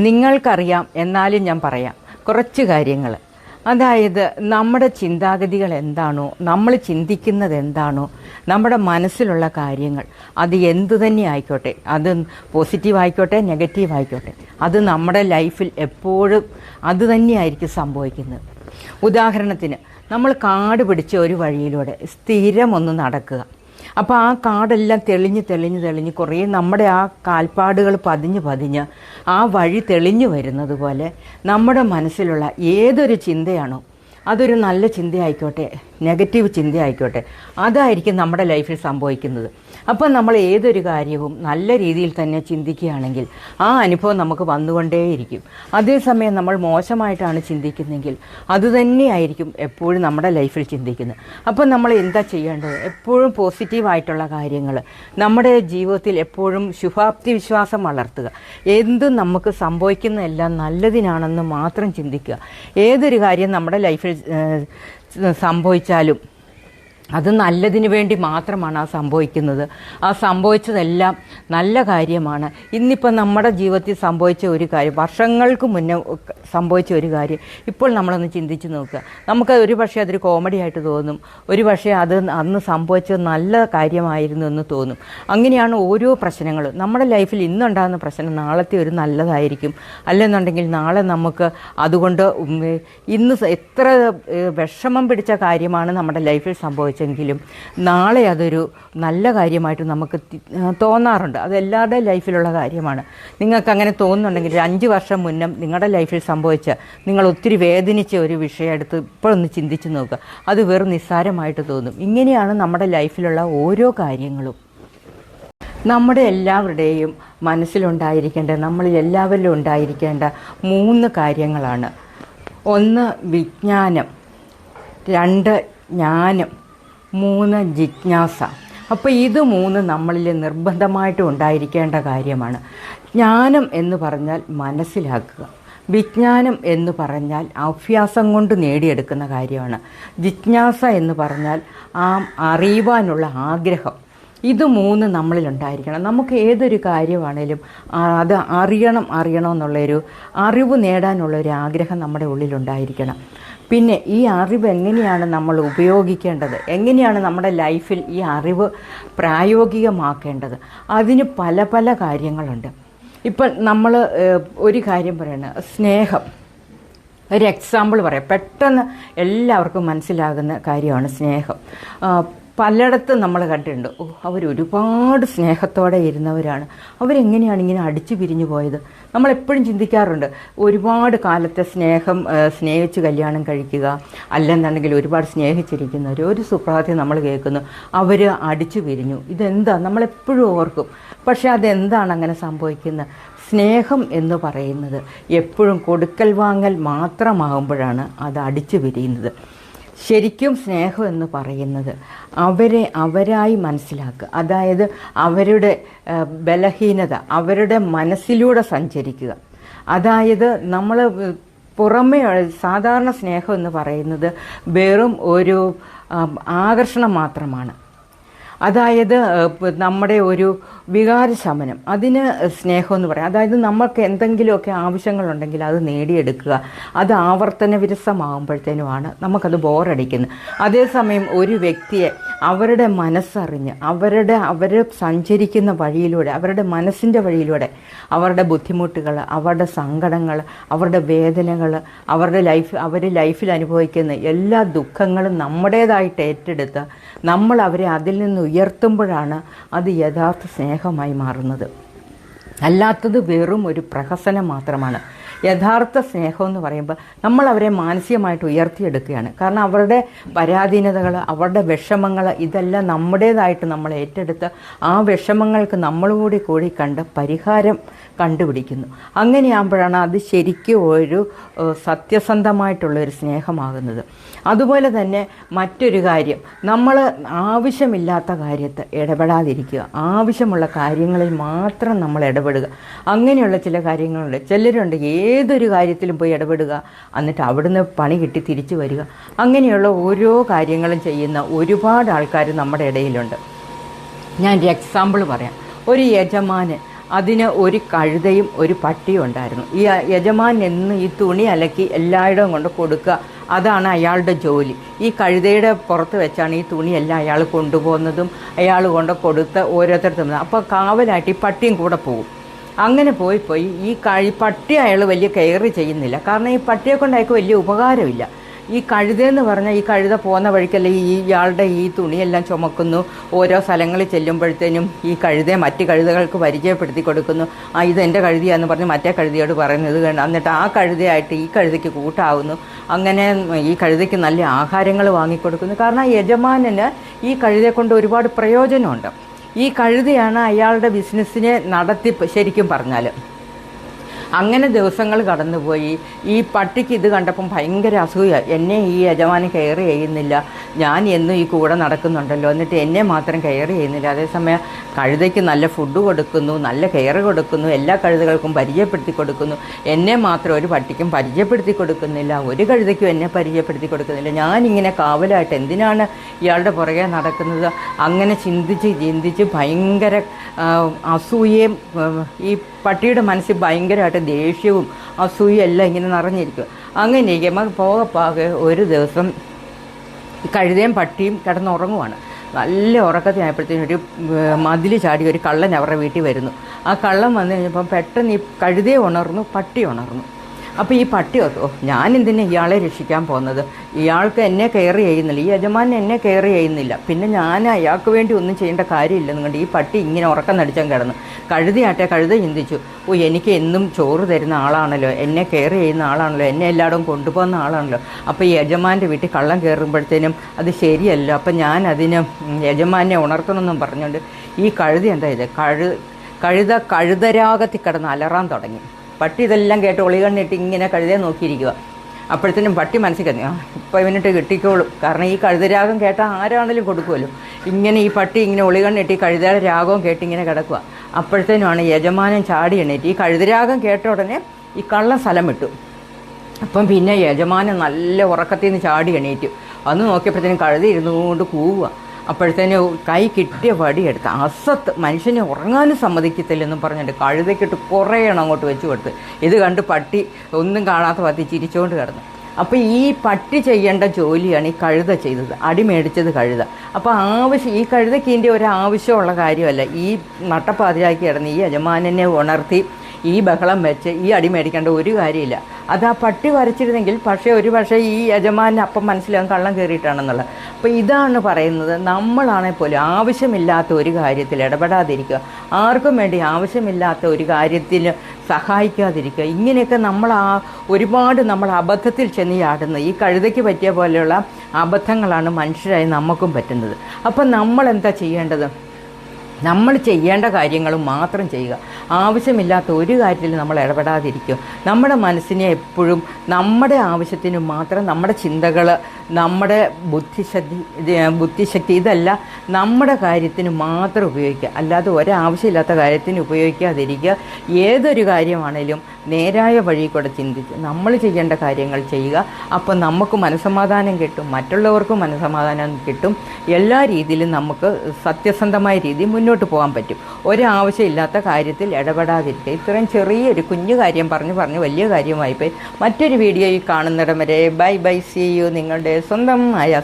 നിങ്ങൾക്കറിയാം എന്നാലും ഞാൻ പറയാം. കുറച്ച് കാര്യങ്ങൾ. അതായത് നമ്മുടെ ചിന്താഗതികൾ എന്താണോ നമ്മൾ ചിന്തിക്കുന്നത് എന്താണോ നമ്മുടെ മനസ്സിലുള്ള കാര്യങ്ങൾ അത് എന്തു തന്നെ ആയിക്കോട്ടെ അത് പോസിറ്റീവ് ആയിക്കോട്ടെ നെഗറ്റീവ് ആയിക്കോട്ടെ അത് നമ്മുടെ ലൈഫിൽ എപ്പോഴും അത് തന്നെയായിരിക്കും സംഭവിക്കുന്നത്. ഉദാഹരണത്തിന് നമ്മൾ കാട് പിടിച്ച ഒരു വഴിയിലൂടെ സ്ഥിരം ഒന്ന് നടക്കുക. അപ്പോൾ ആ കാടെല്ലാം തെളിഞ്ഞ് തെളിഞ്ഞ് തെളിഞ്ഞ് കുറേ നമ്മുടെ ആ കാൽപ്പാടുകൾ പതിഞ്ഞ് പതിഞ്ഞ് ആ വഴി തെളിഞ്ഞു വരുന്നത് പോലെ നമ്മുടെ മനസ്സിലുള്ള ഏതൊരു ചിന്തയാണോ അതൊരു നല്ല ചിന്തയായിക്കോട്ടെ നെഗറ്റീവ് ചിന്തയായിക്കോട്ടെ അതായിരിക്കും നമ്മുടെ ലൈഫിൽ സംഭവിക്കുന്നത്. അപ്പം നമ്മൾ ഏതൊരു കാര്യവും നല്ല രീതിയിൽ തന്നെ ചിന്തിക്കുകയാണെങ്കിൽ ആ അനുഭവം നമുക്ക് വന്നുകൊണ്ടേയിരിക്കും. അതേസമയം നമ്മൾ മോശമായിട്ടാണ് ചിന്തിക്കുന്നതെങ്കിൽ അതുതന്നെയായിരിക്കും എപ്പോഴും നമ്മുടെ ലൈഫിൽ ചിന്തിക്കുന്നത്. അപ്പം നമ്മൾ എന്താ ചെയ്യേണ്ടത്? എപ്പോഴും പോസിറ്റീവായിട്ടുള്ള കാര്യങ്ങൾ. നമ്മുടെ ജീവിതത്തിൽ എപ്പോഴും ശുഭാപ്തി വിശ്വാസം വളർത്തുക. എന്തും നമുക്ക് സംഭവിക്കുന്നതെല്ലാം നല്ലതിനാണെന്ന് മാത്രം ചിന്തിക്കുക. ഏതൊരു കാര്യം നമ്മുടെ ലൈഫിൽ സംഭവിച്ചാലും അത് നല്ലതിന് വേണ്ടി മാത്രമാണ് ആ സംഭവിക്കുന്നത്. ആ സംഭവിച്ചതെല്ലാം നല്ല കാര്യമാണ്. ഇന്നിപ്പോൾ നമ്മുടെ ജീവിതത്തിൽ സംഭവിച്ച ഒരു കാര്യം വർഷങ്ങൾക്ക് മുന്നേ സംഭവിച്ച ഒരു കാര്യം ഇപ്പോൾ നമ്മളൊന്ന് ചിന്തിച്ച് നോക്കുക. നമുക്ക് ഒരു പക്ഷേ അതൊരു കോമഡി ആയിട്ട് തോന്നും ഒരു പക്ഷേ അത് അന്ന് സംഭവിച്ചത് നല്ല കാര്യമായിരുന്നു എന്ന് തോന്നും. അങ്ങനെയാണ് ഓരോ പ്രശ്നങ്ങളും. നമ്മുടെ ലൈഫിൽ ഇന്നുണ്ടാകുന്ന പ്രശ്നം നാളത്തെ ഒരു നല്ലതായിരിക്കും. അല്ലെന്നുണ്ടെങ്കിൽ നാളെ നമുക്ക് അതുകൊണ്ട് ഇന്ന് എത്ര വിഷമം പിടിച്ച കാര്യമാണ് നമ്മുടെ ലൈഫിൽ സംഭവിച്ചെങ്കിലും നാളെ അതൊരു നല്ല കാര്യമായിട്ട് നമുക്ക് തോന്നാറുണ്ട്. അത് എല്ലാവരുടെയും ലൈഫിലുള്ള കാര്യമാണ്. നിങ്ങൾക്ക് അങ്ങനെ തോന്നുന്നുണ്ടെങ്കിൽ ഒരു അഞ്ച് വർഷം മുന്നേ നിങ്ങളുടെ ലൈഫിൽ സംഭവിച്ച നിങ്ങൾ ഒത്തിരി വേദനിച്ച ഒരു വിഷയം എടുത്ത് ഇപ്പോഴൊന്ന് ചിന്തിച്ച് നോക്കുക. അത് വെറും നിസ്സാരമായിട്ട് തോന്നും. ഇങ്ങനെയാണ് നമ്മുടെ ലൈഫിലുള്ള ഓരോ കാര്യങ്ങളും. നമ്മുടെ എല്ലാവരുടെയും മനസ്സിലുണ്ടായിരിക്കേണ്ട നമ്മളിൽ എല്ലാവരിലും ഉണ്ടായിരിക്കേണ്ട മൂന്ന് കാര്യങ്ങളാണ്. ഒന്ന് വിജ്ഞാനം രണ്ട് ജ്ഞാനം മൂന്ന് ജിജ്ഞാസ. അപ്പോൾ ഇത് മൂന്ന് നമ്മളിൽ നിർബന്ധമായിട്ടും ഉണ്ടായിരിക്കേണ്ട കാര്യമാണ്. ജ്ഞാനം എന്ന് പറഞ്ഞാൽ മനസ്സിലാക്കുക. വിജ്ഞാനം എന്ന് പറഞ്ഞാൽ അഭ്യാസം കൊണ്ട് നേടിയെടുക്കുന്ന കാര്യമാണ്. ജിജ്ഞാസ എന്ന് പറഞ്ഞാൽ ആ അറിയുവാനുള്ള ആഗ്രഹം. ഇത് മൂന്ന് നമ്മളിൽ ഉണ്ടായിരിക്കണം നമുക്ക് ഏതൊരു കാര്യമാണേലും അത് അറിയണം അറിയണം എന്നുള്ളൊരു അറിവ് നേടാനുള്ള ഒരു ആഗ്രഹം നമ്മുടെ ഉള്ളിലുണ്ടായിരിക്കണം. പിന്നെ ഈ അറിവ് എങ്ങനെയാണ് നമ്മൾ ഉപയോഗിക്കേണ്ടത്? എങ്ങനെയാണ് നമ്മുടെ ലൈഫിൽ ഈ അറിവ് പ്രായോഗികമാക്കേണ്ടത്? അതിന് പല പല കാര്യങ്ങളുണ്ട്. ഇപ്പം നമ്മൾ ഒരു കാര്യം പറയണത് സ്നേഹം. ഒരു എക്സാമ്പിൾ പറയാം. പെട്ടെന്ന് എല്ലാവർക്കും മനസ്സിലാകുന്ന കാര്യമാണ് സ്നേഹം. പലയിടത്തും നമ്മൾ കണ്ടിട്ടുണ്ട്. ഓ അവർ ഒരുപാട് സ്നേഹത്തോടെ ഇരുന്നവരാണ്. അവരെങ്ങനെയാണ് ഇങ്ങനെ അടിച്ചു പിരിഞ്ഞു പോയത്? നമ്മളെപ്പോഴും ചിന്തിക്കാറുണ്ട് ഒരുപാട് കാലത്തെ സ്നേഹം സ്നേഹിച്ച് കല്യാണം കഴിക്കുക അല്ലെന്നുണ്ടെങ്കിൽ ഒരുപാട് സ്നേഹിച്ചിരിക്കുന്നവർ ഒരു സുപ്രാതി നമ്മൾ കേൾക്കുന്നു അവർ അടിച്ചു പിരിഞ്ഞു. ഇതെന്താ? നമ്മളെപ്പോഴും ഓർക്കും. പക്ഷേ അതെന്താണ് അങ്ങനെ സംഭവിക്കുന്നത്? സ്നേഹം എന്ന് പറയുന്നത് എപ്പോഴും കൊടുക്കൽ വാങ്ങൽ മാത്രമാകുമ്പോഴാണ് അത് അടിച്ചു പിരിയുന്നത്. ശരിക്കും സ്നേഹം എന്ന് പറയുന്നത് അവരെ അവരായി മനസ്സിലാക്കുക. അതായത് അവരുടെ ബലഹീനത അവരുടെ മനസ്സിലൂടെ സഞ്ചരിക്കുക. അതായത് നമ്മൾ പുറമേ സാധാരണ സ്നേഹം എന്ന് പറയുന്നത് വെറും ഒരു ആകർഷണം മാത്രമാണ്. അതായത് നമ്മുടെ ഒരു വികാര ശമനം അതിന് സ്നേഹം എന്ന് പറയാം. അതായത് നമുക്ക് എന്തെങ്കിലുമൊക്കെ ആവശ്യങ്ങളുണ്ടെങ്കിൽ അത് നേടിയെടുക്കുക. അത് ആവർത്തന വിരസമാകുമ്പോഴത്തേനുമാണ് നമുക്കത് ബോറടിക്കുന്നത്. അതേസമയം ഒരു വ്യക്തിയെ അവരുടെ മനസ്സറിഞ്ഞ് അവരുടെ അവർ സഞ്ചരിക്കുന്ന വഴിയിലൂടെ അവരുടെ മനസ്സിന്റെ വഴിയിലൂടെ അവരുടെ ബുദ്ധിമുട്ടുകൾ അവരുടെ സങ്കടങ്ങൾ അവരുടെ വേദനകൾ അവരുടെ ലൈഫ് അവർ ലൈഫിൽ അനുഭവിക്കുന്ന എല്ലാ ദുഃഖങ്ങളും നമ്മുടേതായിട്ട് ഏറ്റെടുത്ത് നമ്മൾ അവരെ അതിൽ നിന്ന് ഉയർത്തുമ്പോഴാണ് അത് യഥാർത്ഥ സ്നേഹമായി മാറുന്നത്. അല്ലാത്തത് വെറും ഒരു പ്രഹസനം മാത്രമാണ്. യഥാർത്ഥ സ്നേഹം എന്ന് പറയുമ്പോൾ നമ്മൾ അവരെ മാനസികമായിട്ട് ഉയർത്തിയെടുക്കുകയാണ്. കാരണം അവരുടെ പരാധീനതകൾ അവരുടെ വിഷമങ്ങൾ ഇതെല്ലാം നമ്മുടേതായിട്ട് നമ്മൾ ഏറ്റെടുത്ത് ആ വിഷമങ്ങൾക്ക് നമ്മൾ കൂടി കണ്ട് പരിഹാരം കണ്ടുപിടിക്കുന്നു. അങ്ങനെയാകുമ്പോഴാണ് അത് ശരിക്കും ഒരു സത്യസന്ധമായിട്ടുള്ള ഒരു സ്നേഹമാകുന്നത്. അതുപോലെ തന്നെ മറ്റൊരു കാര്യം നമ്മൾ ആവശ്യമില്ലാത്ത കാര്യത്ത് ഇടപെടാതിരിക്കുക. ആവശ്യമുള്ള കാര്യങ്ങളിൽ മാത്രം നമ്മൾ ഇടപെടുക. അങ്ങനെയുള്ള ചില കാര്യങ്ങളുണ്ട്. ചിലരുണ്ട് ഏതൊരു കാര്യത്തിലും പോയി ഇടപെടുക. എന്നിട്ട് അവിടുന്ന് പണി കിട്ടി തിരിച്ചു വരിക. അങ്ങനെയുള്ള ഓരോ കാര്യങ്ങളും ചെയ്യുന്ന ഒരുപാട് ആൾക്കാർ നമ്മുടെ ഇടയിലുണ്ട്. ഞാൻ ഒരു എക്സാമ്പിൾ പറയാം. ഒരു യജമാനൻ അതിന് ഒരു കഴുതയും ഒരു പട്ടിയും ഉണ്ടായിരുന്നു. ഈ യജമാൻ എന്ന് ഈ തുണി അലക്കി എല്ലായിടവും കൊണ്ട് കൊടുക്കുക അതാണ് അയാളുടെ ജോലി. ഈ കഴുതയുടെ പുറത്ത് വെച്ചാണ് ഈ തുണിയെല്ലാം അയാൾ കൊണ്ടുപോകുന്നതും അയാൾ കൊണ്ട് കൊടുത്ത് ഓരോരുത്തർക്കും. അപ്പോൾ കാവലായിട്ട് ഈ പട്ടിയും കൂടെ പോകും. അങ്ങനെ പോയി പോയി ഈ കഴി പട്ടി അയാൾ വലിയ കെയർ ചെയ്യുന്നില്ല. കാരണം ഈ പട്ടിയെ കൊണ്ട് അയാൾക്ക് വലിയ ഉപകാരമില്ല. ഈ കഴുതെന്ന് പറഞ്ഞാൽ ഈ കഴുത പോകുന്ന വഴിക്കല്ല ഈ ഇയാളുടെ ഈ തുണിയെല്ലാം ചുമക്കുന്നു. ഓരോ സ്ഥലങ്ങളിൽ ചെല്ലുമ്പോഴത്തേനും ഈ കഴുതെ മറ്റ് കഴുതകൾക്ക് പരിചയപ്പെടുത്തി കൊടുക്കുന്നു. ആ ഇത് കഴുതിയാന്ന് പറഞ്ഞ് മറ്റേ കഴുതിയോട് പറയുന്നത് കണ്ട് എന്നിട്ട് ആ കഴുതയായിട്ട് ഈ കഴുതയ്ക്ക് കൂട്ടാവുന്നു. അങ്ങനെ ഈ കഴുതയ്ക്ക് നല്ല ആഹാരങ്ങൾ വാങ്ങിക്കൊടുക്കുന്നു. കാരണം യജമാനന് ഈ കഴുതയെ കൊണ്ട് ഒരുപാട് പ്രയോജനമുണ്ട്. ഈ കഴുതയാണ് അയാളുടെ ബിസിനസ്സിനെ നടത്തി ശരിക്കും പറഞ്ഞാൽ അങ്ങനെ ദിവസങ്ങൾ കടന്നുപോയി. ഈ പട്ടിക്ക് ഇത് കണ്ടപ്പം ഭയങ്കര അസൂയ. എന്നെ ഈ യജമാനി കെയർ ചെയ്യുന്നില്ല. ഞാൻ എന്നും ഈ കൂടെ നടക്കുന്നുണ്ടല്ലോ. എന്നിട്ട് എന്നെ മാത്രം കെയർ ചെയ്യുന്നില്ല. അതേസമയം കഴുതയ്ക്ക് നല്ല ഫുഡ് കൊടുക്കുന്നു നല്ല കെയർ കൊടുക്കുന്നു എല്ലാ കഴുതകൾക്കും പരിചയപ്പെടുത്തി കൊടുക്കുന്നു. എന്നെ മാത്രം ഒരു പട്ടിക്കും പരിചയപ്പെടുത്തി കൊടുക്കുന്നില്ല. ഒരു കഴുതയ്ക്കും എന്നെ പരിചയപ്പെടുത്തി കൊടുക്കുന്നില്ല. ഞാനിങ്ങനെ കാവലായിട്ട് എന്തിനാണ് ഇയാളുടെ പുറകെ നടക്കുന്നത്? അങ്ങനെ ചിന്തിച്ച് ചിന്തിച്ച് ഭയങ്കര അസൂയയും ഈ പട്ടിയുടെ മനസ്സിൽ ഭയങ്കരമായിട്ട് ദേഷ്യവും അസൂയെല്ലാം ഇങ്ങനെ നിറഞ്ഞിരിക്കും അങ്ങനെ ഇരിക്കുമ്പോൾ പോകെ ഒരു ദിവസം കഴുതയും പട്ടിയും കിടന്നുറങ്ങുവാണ് നല്ല ഉറക്കത്തിനായപ്പോഴത്തേനും ഒരു മതിൽ ചാടി ഒരു കള്ളൻ അവരുടെ വീട്ടിൽ വരുന്നു. ആ കള്ളൻ വന്നു കഴിഞ്ഞപ്പം പെട്ടെന്ന് ഈ കഴുതയെ ഉണർന്നു പട്ടി ഉണർന്നു. അപ്പോൾ ഈ പട്ടി "ഓ, ഞാൻ എന്തിനാ ഇയാളെ രക്ഷിക്കാൻ പോകുന്നത്? ഇയാൾക്ക് എന്നെ കെയർ ചെയ്യുന്നില്ല. ഈ യജമാൻ എന്നെ കെയർ ചെയ്യുന്നില്ല. പിന്നെ ഞാൻ അയാൾക്ക് വേണ്ടി ഒന്നും ചെയ്യേണ്ട കാര്യമില്ല കണ്ട് ഈ പട്ടി ഇങ്ങനെ ഉറക്കം നടിച്ചാൽ കിടന്നു. കഴുതിയാട്ടെ കഴുത ചിന്തിച്ചു. ഓ എനിക്ക് എന്നും ചോറ് തരുന്ന ആളാണല്ലോ. എന്നെ കെയർ ചെയ്യുന്ന ആളാണല്ലോ. എന്നെ എല്ലായിടവും കൊണ്ടുപോകുന്ന ആളാണല്ലോ. അപ്പോൾ ഈ യജമാന്റെ വീട്ടിൽ കള്ളം കയറുമ്പോഴത്തേനും അത് ശരിയല്ല. അപ്പം ഞാൻ അതിന് യജമാനെ ഉണർത്തണമെന്നും പറഞ്ഞുകൊണ്ട് ഈ കഴുതി എന്താ ഇത് കഴു കഴുത കഴുതരാഗത്തിൽ കിടന്ന് അലറാൻ തുടങ്ങി. പട്ടി ഇതെല്ലാം കേട്ട് ഒളികണ്ണിട്ട് ഇങ്ങനെ കഴുതയെ നോക്കിയിരിക്കുക അപ്പോഴത്തേനും പട്ടി മനസ്സിൽ ആ ഇപ്പം ഇവനിട്ട് കിട്ടിക്കോളും. കാരണം ഈ കഴുതരാഗം കേട്ടാൽ ആരാണെങ്കിലും കൊടുക്കുമല്ലോ ഇങ്ങനെ ഈ പട്ടി ഇങ്ങനെ ഒളികണ്ണിട്ട് ഈ കഴുതയുടെ രാഗവും കേട്ട് ഇങ്ങനെ കിടക്കുക അപ്പോഴത്തേനുമാണ് യജമാനൻ ചാടി എണീറ്റ്. ഈ കഴുതരാഗം കേട്ട ഉടനെ ഈ കള്ളം സ്ഥലം വിട്ടു. അപ്പം പിന്നെ യജമാനൻ നല്ല ഉറക്കത്തിൽ നിന്ന് ചാടി എണീറ്റു. അന്ന് നോക്കിയപ്പോഴത്തേനും കഴുതി ഇരുന്നുകൊണ്ട് കൂവുക അപ്പോഴത്തേനും കൈ കിട്ടിയ വടി എടുത്ത് അസത്ത് മനുഷ്യനെ ഉറങ്ങാനും സമ്മതിക്കത്തില്ലെന്നും പറഞ്ഞിട്ട് കഴുതയ്ക്കിട്ട് കുറേ എണ്ണം അങ്ങോട്ട് വെച്ച് കൊടുത്ത്. ഇത് കണ്ട് പട്ടി ഒന്നും കാണാത്ത പത്തി ചിരിച്ചുകൊണ്ട് കിടന്നു. അപ്പോൾ ഈ പട്ടി ചെയ്യേണ്ട ജോലിയാണ് ഈ കഴുത ചെയ്തത്. അടി മേടിച്ചത് കഴുത. അപ്പോൾ ആവശ്യം ഈ കഴുതയ്ക്ക് ഇതിന്റെ ഒരു ആവശ്യമുള്ള കാര്യമല്ല. ഈ നട്ടപ്പാതിരാക്കി കിടന്ന് ഈ യജമാനനെ ഉണർത്തി ഈ ബഹളം വെച്ച് ഈ അടി മേടിക്കേണ്ട ഒരു കാര്യമില്ല. അത് ആ പട്ടി വരച്ചിരുന്നെങ്കിൽ പക്ഷേ ഒരു പക്ഷേ ഈ യജമാനെ അപ്പം മനസ്സിലാകും കള്ളം കയറിയിട്ടാണെന്നുള്ളത്. അപ്പോൾ ഇതാണ് പറയുന്നത് നമ്മളാണെങ്കിൽ പോലും ആവശ്യമില്ലാത്ത ഒരു കാര്യത്തിൽ ഇടപെടാതിരിക്കുക. ആർക്കും വേണ്ടി ആവശ്യമില്ലാത്ത ഒരു കാര്യത്തിൽ സഹായിക്കാതിരിക്കുക. ഇങ്ങനെയൊക്കെ നമ്മൾ ആ ഒരുപാട് നമ്മൾ അബദ്ധത്തിൽ ചെന്ന് ചാടുന്നത് ഈ കഴുതയ്ക്ക് പറ്റിയ പോലെയുള്ള അബദ്ധങ്ങളാണ് മനുഷ്യരായി നമുക്കും പറ്റുന്നത്. അപ്പം നമ്മൾ എന്താ ചെയ്യേണ്ടത്? നമ്മൾ ചെയ്യേണ്ട കാര്യങ്ങൾ മാത്രം ചെയ്യുക. ആവശ്യമില്ലാത്ത ഒരു കാര്യത്തിൽ നമ്മൾ ഇടപെടാതിരിക്കുക നമ്മുടെ മനസ്സിനെ എപ്പോഴും നമ്മുടെ ആവശ്യത്തിന് മാത്രം നമ്മുടെ ചിന്തകൾ നമ്മുടെ ബുദ്ധിശക്തി ബുദ്ധിശക്തി ഇതല്ല നമ്മുടെ കാര്യത്തിന് മാത്രം ഉപയോഗിക്കുക. അല്ലാതെ ഒരാവശ്യമില്ലാത്ത കാര്യത്തിന് ഉപയോഗിക്കാതിരിക്കുക. ഏതൊരു കാര്യമാണേലും നേരായ വഴി കൂടെ ചിന്തിച്ച് നമ്മൾ ചെയ്യേണ്ട കാര്യങ്ങൾ ചെയ്യുക. അപ്പോൾ നമുക്ക് മനസ്സമാധാനം കിട്ടും മറ്റുള്ളവർക്കും മനസ്സമാധാനം കിട്ടും. എല്ലാ രീതിയിലും നമുക്ക് സത്യസന്ധമായ രീതിയിൽ മുന്നോട്ട് പോകാൻ പറ്റും. ഒരാവശ്യമില്ലാത്ത കാര്യത്തിൽ ഇടപെടാതിരിക്കുക. ഇത്രയും ചെറിയൊരു കുഞ്ഞു കാര്യം പറഞ്ഞ് പറഞ്ഞ് വലിയ കാര്യമായിപ്പോയി. മറ്റൊരു വീഡിയോയിൽ കാണുന്നിടം വരെ ബൈ ബൈ സി യു നിങ്ങളുടെ സ്വന്തം ആയ